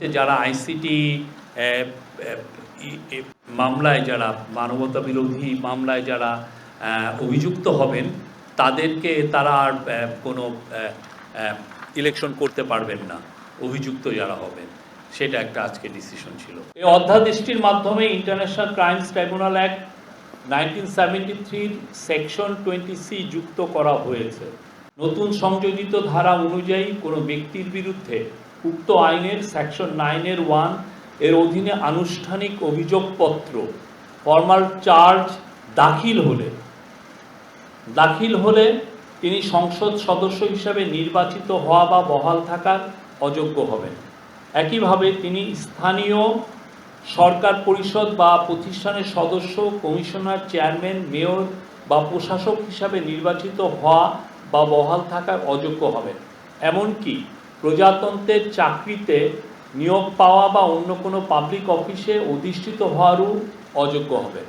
যে যারা আইসিটি মামলায় যারা মানবতা বিরোধী মামলায় যারা অভিযুক্ত হবেন, তাদেরকে তারা আর কোনো ইলেকশন করতে পারবেন না, অভিযুক্ত যারা হবেন। সেটা একটা আজকে ডিসিশন ছিল। এই অধ্যাদেশটির মাধ্যমে International Crimes Tribunal Act nineteen seventy থ্রির সেকশন টোয়েন্টি সি যুক্ত করা হয়েছে। নতুন সংযোজিত ধারা অনুযায়ী কোনো ব্যক্তির বিরুদ্ধে উক্ত আইনের সেকশন নাইনের ওয়ানের অধীনে আনুষ্ঠানিক অভিযোগপত্র ফর্মাল চার্জ দাখিল হলে দাখিল হলে তিনি সংসদ সদস্য হিসাবে নির্বাচিত হওয়া বা বহাল থাকার অযোগ্য হবেন। একইভাবে তিনি স্থানীয় সরকার পরিষদ বা প্রতিষ্ঠানের সদস্য, কমিশনার, চেয়ারম্যান, মেয়র বা প্রশাসক হিসাবে নির্বাচিত হওয়া বা বহাল থাকার অযোগ্য হবেন। এমনকি প্রজাতন্ত্রের চাকরিতে নিয়োগ পাওয়া বা অন্য কোনো পাবলিক অফিসে অধিষ্ঠিত হওয়ারও অযোগ্য হবেন